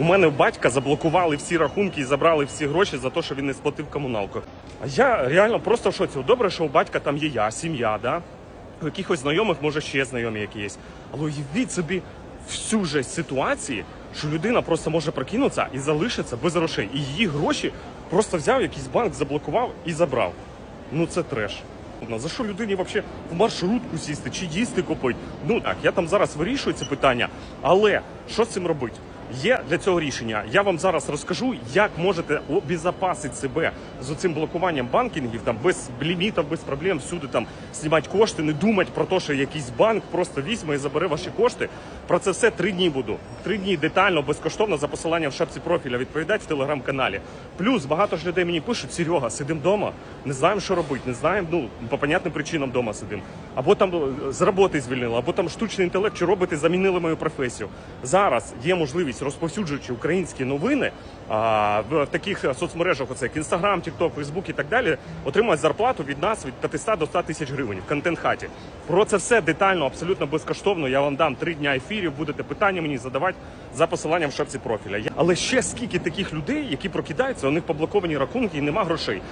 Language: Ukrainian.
У мене батька заблокували всі рахунки і забрали всі гроші за те, що він не сплатив комуналку. А я реально просто в шоці. Добре, що у батька там є я, сім'я, да? У якихось знайомих, може, ще знайомі які є. Але уявіть собі всю же ситуації, що людина просто може прокинутися і залишиться без грошей. І її гроші просто взяв якийсь банк, заблокував і забрав. Ну це треш. Ну, За що людині взагалі в маршрутку сісти чи їсти купити? Ну так, я там зараз вирішую це питання, але що з цим робити? Є для цього рішення. Я вам зараз розкажу, як можете обезопасити себе з цим блокуванням банкінгів, там без лімітів, без проблем, всюди там знімати кошти, не думати про те, що якийсь банк просто візьме і забере ваші кошти. Про це все три дні буду. Три дні детально, безкоштовно за посиланням в шапці профіля відповідати в телеграм-каналі. Плюс багато ж людей мені пишуть: Серега, сидимо вдома, не знаємо, що робити, не знаємо. Ну по понятним причинам вдома сидимо. Або там е, з роботи звільнили, або там штучний інтелект чи роботи замінили мою професію. Зараз є можливість розповсюджуючи українські новини а, в таких соцмережах, оце як Інстаграм, Тікток, Фейсбук і так далі, отримати зарплату від нас від 500 до 100 тисяч гривень в контент-хаті. Про це все детально, абсолютно безкоштовно. Я вам дам три дня ефірів. Будете питання мені задавати за посиланням в шапці профіля. Але ще скільки таких людей, які прокидаються, у них поблоковані рахунки і нема грошей.